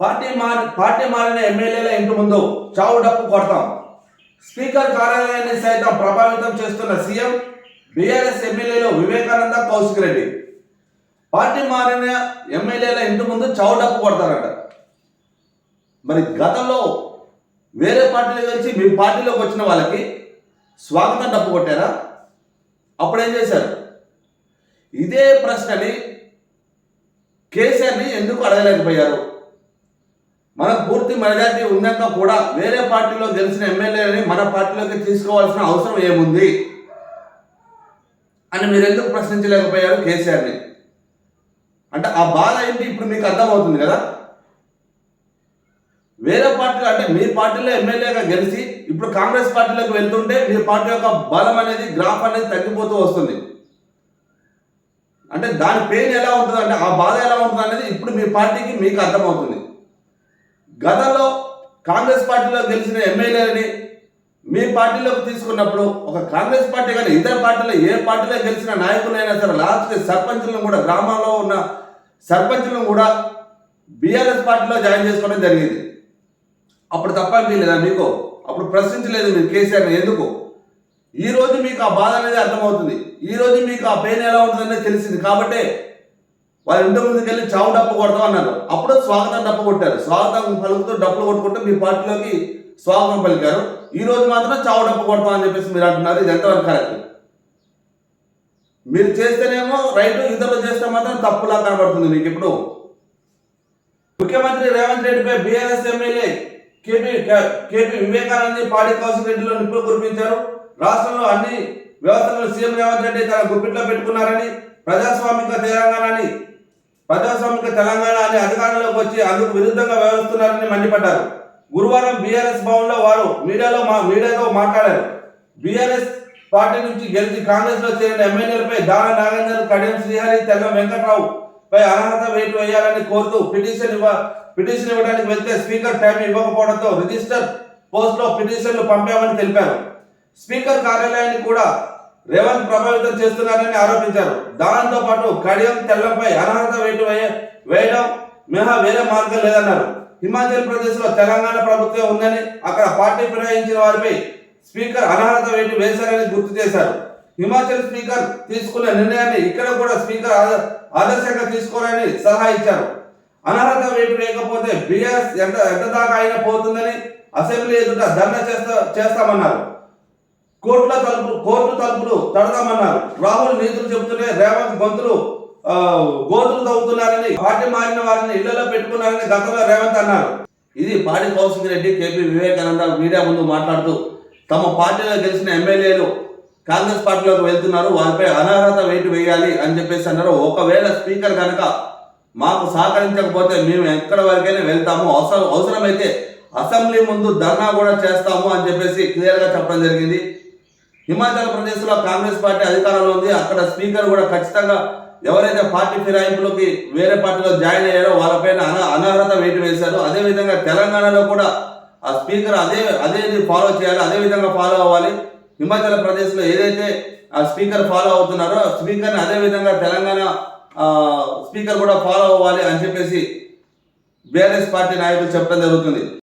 Party మారి party మారిన ఎమ్మెల్యేల ఇంటి ముందు చావు డప్పు కొడతాం. స్పీకర్ కార్యాలయాన్ని సైతం ప్రభావితం చేస్తున్న సీఎం బీఆర్ఎస్ ఎమ్మెల్యేలు వివేకానంద కౌశిక్ రెడ్డి. పార్టీ మారిన ఎమ్మెల్యేల ఇంటి ముందు చావు డప్పు కొడతారట. మరి గతంలో వేరే పార్టీలో కలిసి మీ పార్టీలోకి వచ్చిన వాళ్ళకి స్వాగతం డప్పు కొట్టారా? అప్పుడు ఏం చేశారు? ఇదే ప్రశ్నని కేసీఆర్ని ఎందుకు అడగలేకపోయారు? మన పూర్తి మెజార్టీ ఉన్నాక కూడా వేరే పార్టీలో గెలిచిన ఎమ్మెల్యేని మన పార్టీలోకి తీసుకోవాల్సిన అవసరం ఏముంది? అని మీరు ఎందుకు ప్రశ్నించలేకపోయారు కేసీఆర్ని? అంటే ఆ బాధ ఏంటి ఇప్పుడు మీకు అర్థమవుతుంది కదా? వేరే పార్టీలో అంటే మీ పార్టీలో ఎమ్మెల్యేగా గెలిచి ఇప్పుడు కాంగ్రెస్ పార్టీలోకి వెళ్తుంటే మీ పార్టీ యొక్క బలం అనేది గ్రాఫ్ అనేది తగ్గిపోతూ వస్తుంది. అంటే దాని పెయిన్ ఎలా ఉంటుంది అంటే ఆ బాధ ఎలా ఉంటుంది అనేది ఇప్పుడు మీ పార్టీకి మీకు అర్థమవుతుంది. గతంలో కాంగ్రెస్ పార్టీలో గెలిచిన ఎమ్మెల్యేలని మీ పార్టీలోకి తీసుకున్నప్పుడు ఒక కాంగ్రెస్ పార్టీ కానీ ఇతర పార్టీలో ఏ పార్టీలో గెలిచిన నాయకులైనా సరే లాస్ట్కి సర్పంచులను కూడా గ్రామాల్లో ఉన్న సర్పంచులను కూడా బీఆర్ఎస్ పార్టీలో జాయిన్ చేసుకోవడం జరిగింది. అప్పుడు తప్ప అనిపించలేదా మీకు? అప్పుడు ప్రశ్నించలేదు మీరు కేసీఆర్ని ఎందుకు? ఈరోజు మీకు ఆ బాధ అనేది అర్థమవుతుంది. ఈ రోజు మీకు ఆ పెయిన్ ఎలా ఉంటుందనేది తెలిసింది. కాబట్టి వాళ్ళ ఇంటి ముందుకు వెళ్ళి చావు డప్పు కొడతాం అన్నారు. అప్పుడు స్వాగతం డప్పు కొట్టారు. స్వాగతం పలుకుతూ డప్పులు కొట్టుకుంటూ మీ పార్టీలోకి స్వాగతం పలికారు. ఈ రోజు మాత్రం చావు డప్పు కొడతాం అని చెప్పేసి మీరు అంటున్నారు. ఇది ఎంతవరకు కరెక్ట్? మీరు చేస్తేనేమో రైట్ ఇతరులు చేస్తే మాత్రం తప్పులా కనబడుతుంది మీకు ఇప్పుడు. ముఖ్యమంత్రి రేవంత్ రెడ్డిపై BRS MLA KP KP Vivekananda Padi Kaushik రెడ్డిలో నిప్పులు కురిపించారు. రాష్ట్రంలో అన్ని వ్యవస్థలను సీఎం రేవంత్ రెడ్డి తన గుప్పిట్లో పెట్టుకున్నారని ప్రజాస్వామిక తెలంగాణని ప్రజాస్వామిక తెలంగాణ అని అధికారంలోకి వచ్చి అందుకు విరుద్ధంగా వ్యవహరిస్తున్నారని మండిపడ్డారు. గురువారం బీఆర్ఎస్ భవన్లో వారు మీడియాలో మా మీడియాతో మాట్లాడారు. బీఆర్ఎస్ పార్టీ నుంచి గెలిచి కాంగ్రెస్లో చేరిన ఎమ్మెల్యేలపై దాన నాగేందర్ కడియం శ్రీహరి తెల్ల వెంకట్రావు పై అర్హత వేటు వేయాలని కోరుతూ పిటిషన్ ఇవ్వ పిటిషన్ ఇవ్వడానికి వెళ్తే స్పీకర్ టైం ఇవ్వకపోవడంతో రిజిస్టర్ పోస్ట్లో పిటిషన్లు పంపామని తెలిపారు. స్పీకర్ కార్యాలయాన్ని కూడా రేవంత్ ప్రభావితం చేస్తున్నారని ఆరోపించారు. దానంతో పాటు కడియం తెల్లంపై అనర్హత వేటు వేయడం మినహా వేరే మార్గం లేదన్నారు. హిమాచల్ ప్రదేశ్లో తెలంగాణ ప్రభుత్వం ఉందని అక్కడ పార్టీ ఫిరాయించిన వారిపై స్పీకర్ అనర్హత వేటు వేశారని గుర్తు చేశారు. హిమాచల్ స్పీకర్ తీసుకున్న నిర్ణయాన్ని ఇక్కడ కూడా స్పీకర్ ఆదర్శంగా తీసుకోవాలని సలహా ఇచ్చారు. అనర్హత వేటు వేయకపోతే బీఆర్ఎస్ ఎంత ఎంత దాకా అయినా పోతుందని అసెంబ్లీ ఎదుట ధర్నా చేస్తా చేస్తామన్నారు. కోర్టుల తలుపులు కోర్టు తలుపులు తడదామన్నారు. రాహుల్ నీతులు చెబుతూనే రేవంత్ గొంతులు గోతులు తవ్వుతున్నారని పార్టీ మారిన వారిని ఇళ్ళలో పెట్టుకున్నారని గతంలో రేవంత్ అన్నారు. ఇది పాడి కౌశిక్ రెడ్డి కేపీ వివేకానంద మీడియా ముందు మాట్లాడుతూ తమ పార్టీలో గెలిచిన ఎమ్మెల్యేలు కాంగ్రెస్ పార్టీలోకి వెళ్తున్నారు వారిపై అనర్హత వేటు వేయాలి అని చెప్పేసి అన్నారు. ఒకవేళ స్పీకర్ కనుక మాకు సహకరించకపోతే మేము ఎక్కడ వరకైనా వెళ్తాము. అవసరం అవసరమైతే అసెంబ్లీ ముందు ధర్నా కూడా చేస్తాము అని చెప్పేసి క్లియర్గా చెప్పడం జరిగింది. హిమాచల్ ప్రదేశ్లో కాంగ్రెస్ పార్టీ అధికారంలో ఉంది. అక్కడ స్పీకర్ కూడా ఖచ్చితంగా ఎవరైతే పార్టీ ఫిరాయింపులకి వేరే పార్టీలో జాయిన్ అయ్యారో వాళ్ళపైన అన అనర్హత వేటు వేశారు. అదేవిధంగా తెలంగాణలో కూడా ఆ స్పీకర్ అదే అదే ఫాలో చేయాలి అదే విధంగా ఫాలో అవ్వాలి. హిమాచల్ ప్రదేశ్లో ఏదైతే ఆ స్పీకర్ ఫాలో అవుతున్నారో స్పీకర్ని అదే విధంగా తెలంగాణ స్పీకర్ కూడా ఫాలో అవ్వాలి అని చెప్పేసి బీఆర్ఎస్ పార్టీ నాయకులు చెప్పడం జరుగుతుంది.